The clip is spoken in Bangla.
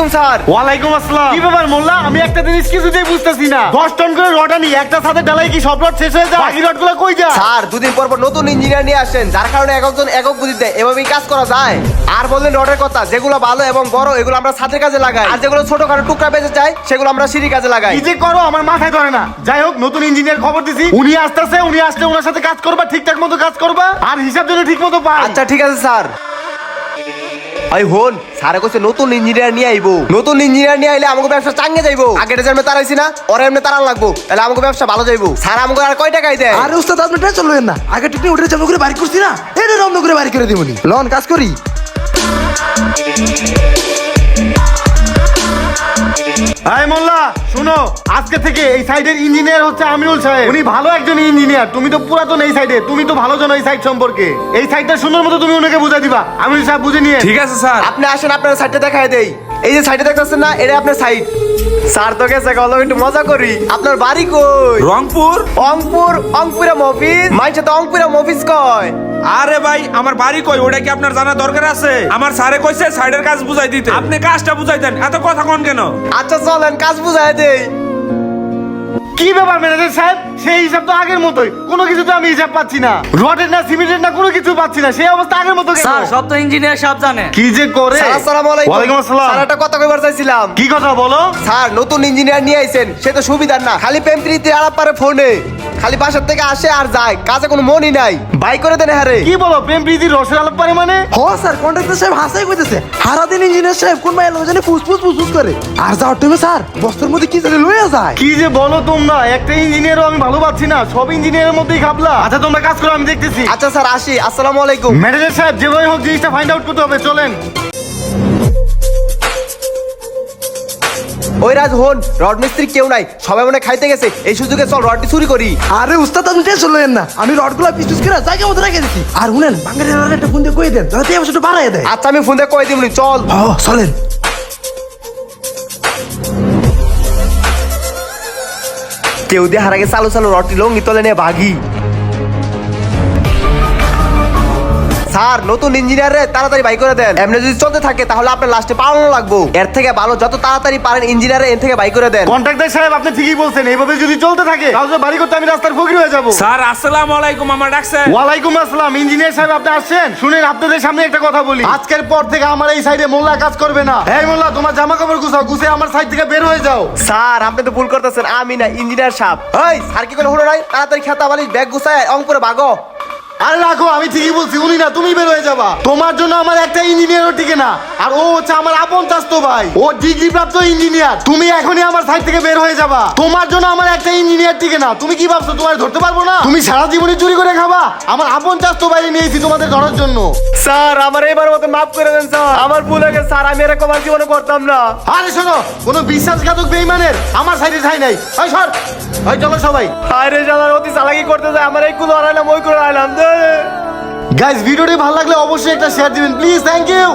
আলাইকুম স্যার। ওয়ালাইকুম আসসালাম। কি ব্যাপার মোল্লা? আমি একটা জিনিস কিছুতেই বুঝতেছি না। দশ টন করে রড আনি একটা সাথে ডালাই কি সব রড শেষ হয়ে যায়? বাকি রডগুলো কই যায়? স্যার দুদিন পর পর নতুন ইঞ্জিনিয়ার নিয়ে আসেন যার কারণে এক একজন একক বুদ্ধিতে এভাবেই কাজ করা যায়। আর বললেন রডের কথা যেগুলো ভালো এবং বড় এগুলো আমরা ছাদের কাজে লাগাই। আর যেগুলো ছোটখাটো টুকরা বেঁচে যায় সেগুলো আমরা সিঁড়ি কাজে লাগাই। কি যে করো আমার মাথায় ধরে না। যাই হোক নতুন ইঞ্জিনিয়ার খবর দিছি। উনি আসতেছে উনি আসলে ওনার সাথে কাজ করবা ঠিকঠাক মতো কাজ করবা আর হিসাব যেন ঠিক মতো পাই আচ্ছা ঠিক আছে স্যার। আই হন, স্যারে কইছে নতুন ইঞ্জিনিয়ার নিয়ে আইবো। নতুন ইঞ্জিনিয়ার নিয়ে আইলে আমাকে ব্যবসা চাঙ্গে যাইবো। আগে যেমন তারাইছি না ওরা এমনি তারা লাগবো। তাহলে আমাকে ব্যবসা ভালো যাইবো। স্যার, আমাকে আর কয় টাকাই দেয়? আরে উস্তাদ, আপনি টেনশন লইেন না। আগে টিপনি উঠে চামড়া করে বাড়ি করছি না। এটা রমন করে বাড়ি করে দিবনি লন, কাজ করি। এই মোল্লা শুনো আজকে থেকে এই সাইডের ইঞ্জিনিয়ার হচ্ছে আমিনুল সাহেব। উনি ভালো একজন ইঞ্জিনিয়ার তুমি তো পুরাতন এই সাইডে তুমি তো ভালো জানো এই সাইড সম্পর্কে। এই সাইডটা সুন্দর মতো তুমি ওনাকে বুঝাই দিবা। আমিনুল সাহেব বুঝে নিয়ে। ঠিক আছে স্যার। আপনি আসেন আপনার সাইডটা দেখাই দেই। এই যে সাইডে দেখতেছেন না এটা আপনার সাইড। স্যার তো গেছে গেল একটু মজা করি। আপনার বাড়ি কই? রংপুর? অংপুর অংপুরা মফিস মাইছে তো অংপুরা মফিস কয়। আরে ভাই, আমার বাড়ি কই? ওটা কি আপনার জানা দরকার আছে? আমার স্যারে কইছে সাইডের কাজ বুঝাই দিতে। আপনি কাজটা বুঝাই দেন। এত কথা কোন কেন? আচ্ছা চলেন, কাজ বুঝাই দেই। কি ব্যাপার, ম্যানেজার সাহেব? সেই হিসাব তো আগের মতোই। কোনো কিছু তো আমি হিসাব পাচ্ছি না। রডের না সিমেন্টের না কোনো কিছু পাচ্ছি না। সেই অবস্থা আগের মতো কেন? স্যার সব তো ইঞ্জিনিয়ার সাহেব জানে। কি যে করে? স্যার আসসালামু আলাইকুম। ওয়ালাইকুম আসসালাম। স্যার একটা কথা কইবার চাইছিলাম। কি কথা বলো? স্যার নতুন ইঞ্জিনিয়ার নিয়ে আইছেন। সে তো সুবিধার না। খালি প্রেম প্রীতি আলাপ পারে ফোনে। খালি বাসার থেকে আসে আর যায়। কাজে কোনো মনই নাই। বাই করে দেন হারে কি বলো প্রেম প্রীতি রসের আলাপ পারে মানে? হ স্যার কন্ট্রাক্টর সাহেব হাসাই কইতেছে। সারাদিন ইঞ্জিনিয়ার সাহেব কোন মাইল জানি ফুসফুস ফুসফুস করে। আর যাওয়ার টাইমে স্যার বস্তার মধ্যে কি জানি লইয়া যায়। কি যে বলো তোমরা একটা ইঞ্জিনিয়ারও আমি ভালো পাচ্ছি না সব ইঞ্জিনিয়ারের মধ্যেই খাবলা আচ্ছা তোমরা কাজ করো আমি দেখতেছি। আচ্ছা স্যার আসি। আসসালামু আলাইকুম। ম্যানেজার সাহেব যেভাবে হোক জিনিসটা ফাইন্ড আউট করতে হবে চলেন। ওই রাজ হন রড মিস্ত্রি কেউ নাই সবাই মনে খাইতে গেছে। এই সুযোগে চল রডটি চুরি করি। আরে উস্তাদ আপনি টেনশন না। আমি রডগুলা পিস্টুস করে জায়গা মতো রেখে দিছি। আর শুনেন বাঙালি একটা ফোন দিয়ে কই দেন যাতে অবশ্যই বাড়াই দেয়। আচ্ছা আমি ফোন দিয়ে কই দিমনি চল। চলেন। কেউ দিয়ে হারাগে চালু চালু রটি লঙ্গি তলে নিয়ে ভাগি স্যার নতুন ইঞ্জিনিয়ার রে তাড়াতাড়ি বাই করে দেন। এমনি যদি চলতে থাকে তাহলে আপনার লাস্টে পালানো লাগবো। এর থেকে ভালো যত তাড়াতাড়ি পারেন ইঞ্জিনিয়ার এর থেকে বাই করে দেন। কন্ট্রাক্টর সাহেব আপনি ঠিকই বলছেন। এইভাবে যদি চলতে থাকে তাহলে বাড়ি করতে আমি রাস্তার ফকির হয়ে যাব। স্যার আসসালামু আলাইকুম আমার ডাকছে। ওয়ালাইকুম আসসালাম। ইঞ্জিনিয়ার সাহেব আপনি আসছেন? শুনেন আপনাদের সামনে একটা কথা বলি। আজকের পর থেকে আমার এই সাইডে মোল্লা কাজ করবে না। এই মোল্লা তোমার জামা কাপড় গুছাও গুছে আমার সাইড থেকে বের হয়ে যাও। স্যার আপনি তো ভুল করতেছেন। আমি না ইঞ্জিনিয়ার সাহেব। এই স্যার কি করে হলো নাই? তাড়াতাড়ি খেতা বালিশ ব্যাগ গুছায় অঙ্কুরে ভাগো আরে রাখো আমি ঠিকই বলছি উনি না তুমি বের হয়ে যাবা। তোমার জন্য আমার একটা ইঞ্জিনিয়ারও টিকে না। আর ও হচ্ছে আমার আপন চাস্তো ভাই। ও ডিগ্রি প্রাপ্ত ইঞ্জিনিয়ার। তুমি এখনই আমার সাইড থেকে বের হয়ে যাবা। তোমার জন্য আমার একটা ইঞ্জিনিয়ার টিকে না। তুমি কি ভাবছ তোমার ধরতে পারব না? তুমি সারা জীবনে চুরি করে খাবা? আমার আপন চাস্তো বাইরে নিয়েছি তোমাদের ধরার জন্য। স্যার আমার এবার মতো মাফ করে দেন স্যার। আমার ভুল হয়ে গেছে স্যার। আমি এরকম আর জীবনে করতাম না। আরে শোনো কোনো বিশ্বাসঘাতক বেইমানের আমার সাইডে ঠাই নাই। ওই সর। ওই চলো সবাই। আরে জানার অতি চালাকি করতে যায় আমার এই কুলো হারাইলাম ওই কুলো হারাইলাম দে গাইস ভিডিওটি ভালো লাগলে অবশ্যই একটা শেয়ার দিবেন। Please thank you